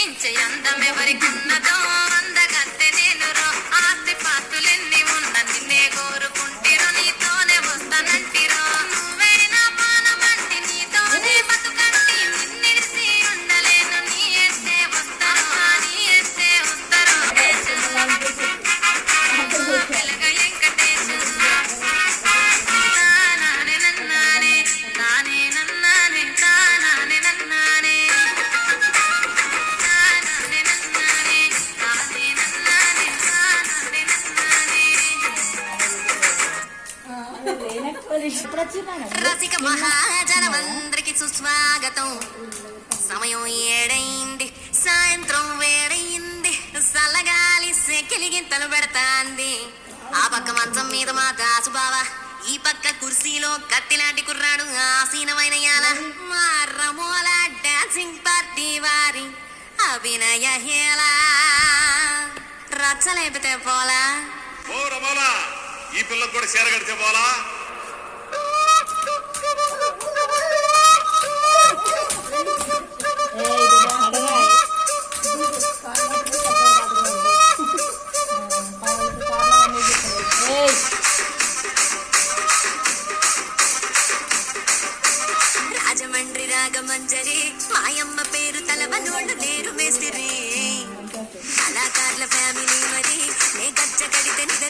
మించే అందం ఎవరికున్నదో. రసిక మహాజనమందరికి సుస్వాగతం. సమయం ఏడైంది సాయంత్రం వేడైంది సల్లగాలి సెకిలిగింతలు పెడతాంది ఆ పక్క మంచం మీద మా దాసు బావా ఈ పక్క కుర్సీలో కత్తిలాంటి కుర్రాడు ఆసీనమైన యాల మా రమోల డాన్సింగ్ పార్టీ వారి అభినయ హేళ. రచ్చలేపితే పోలా ఓ రమోలా ఈ పిల్లకు కూడా చీర కడితే పోలా రాగమంజరి మాయమ్మ పేరు తలవనోళ్ళు లేరు మేస్తిరి. కళాకారుల ఫ్యామిలీ మరి నే గజ్జ కడితే నిద్రపోదు